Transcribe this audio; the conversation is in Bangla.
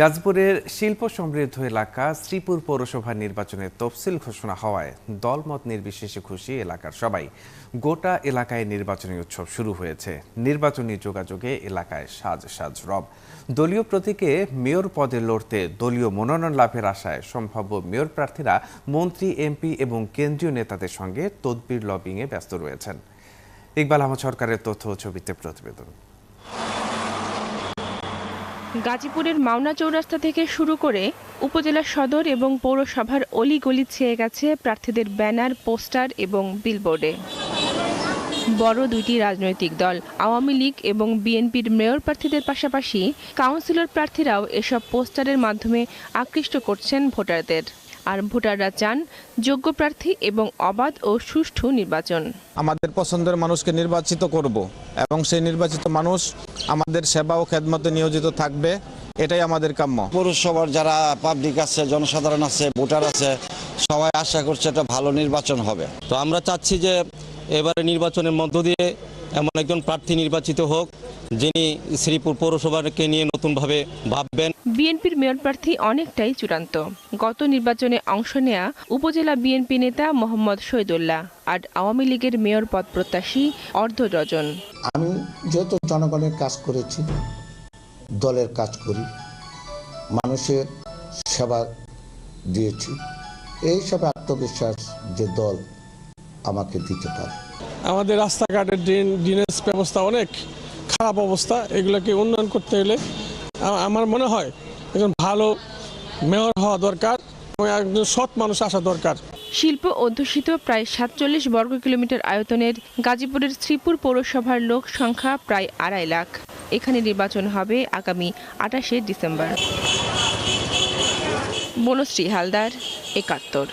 গাজীপুরের শিল্প সমৃদ্ধ এলাকা শ্রীপুর পৌরসভা নির্বাচনের তফসিল ঘোষণা হওয়ায় দলমত নির্বিশেষে খুশি এলাকার সবাই। গোটা এলাকায় নির্বাচনী উৎসব শুরু হয়েছে। নির্বাচনী যোগাযোগে এলাকায় সাজ সাজ রব। দলীয় প্রতীকে মেয়র পদে লড়তে দলীয় মনোনয়ন লাভের আশায় সম্ভাব্য মেয়র প্রার্থীরা মন্ত্রী, এমপি এবং কেন্দ্রীয় নেতাদের সঙ্গে তদবির লবিংয়ে ব্যস্ত রয়েছেন। ইকবাল আহমদ সরকারের তথ্য ছবিতে প্রতিবেদন। গাজীপুরের মাওনা চৌরাস্তা থেকে শুরু করে উপজেলা সদর এবং পৌরসভার অলিগলি ছেয়ে গেছে প্রার্থীদের ব্যানার, পোস্টার এবং বিলবোর্ডে। বড় দুইটি রাজনৈতিক দল, আওয়ামী লীগ এবং বিএনপির মেয়র প্রার্থীদের পাশাপাশি কাউন্সিলর প্রার্থীরাও এসব পোস্টারের মাধ্যমে আকৃষ্ট করছেন ভোটারদের। আর ভোটাররা চান যোগ্য প্রার্থী এবং অবাধ ও সুষ্ঠু নির্বাচন। আমাদের পছন্দের মানুষকে নির্বাচিত করব এবং সেই নির্বাচিত মানুষ আমাদের সেবা ও খেদমতে নিয়োজিত থাকবে এটাই আমাদের কাম্য। পৌরসভার যারা পাবলিক আছে জনসাধারণ আছে ভোটার আছে সবাই আশা করছে একটা ভালো নির্বাচন হবে। তো আমরা চাচ্ছি যে এবারে নির্বাচনের মধ্য দিয়ে এমন একজন প্রার্থী নির্বাচিত হোক যিনি শ্রীপুর পৌরসভাকে নিয়ে নতুনভাবে ভাববেন। বিএনপির মেয়র প্রার্থী অনেকটাই চূড়ান্ত। গত নির্বাচনে অংশ নেয়া উপজেলা বিএনপি নেতা মোহাম্মদ শহীদুল্লাহ আর আওয়ামী লীগের মেয়র পদ প্রত্যাশী অর্ধ ডজন। আমি যেহেতু জনগণের কাজ করেছি দলের কাজ করি মানুষের সেবা দিয়েছি এই সব আত্মবিশ্বাস যে দল আমাকে দিতে পারে। আমাদের রাস্তাঘাটের ড্রেন ড্রেনেজ ব্যবস্থা অনেক। খারাপ অবস্থা, এগুলোকে উন্নয়ন করতে আ- আমার মনে হয় একজন ভালো মেয়র হওয়া দরকার একজন সৎ মানুষ আসা দরকার। শিল্প অধ্যুষিত প্রায় সাতচল্লিশ বর্গ কিলোমিটার আয়তনের গাজীপুরের শ্রীপুর পৌরসভার লোক সংখ্যা প্রায় আড়াই লাখ। এখানে নির্বাচন হবে আগামী আটাশে ডিসেম্বর। বনশ্রী হালদার, একাত্তর।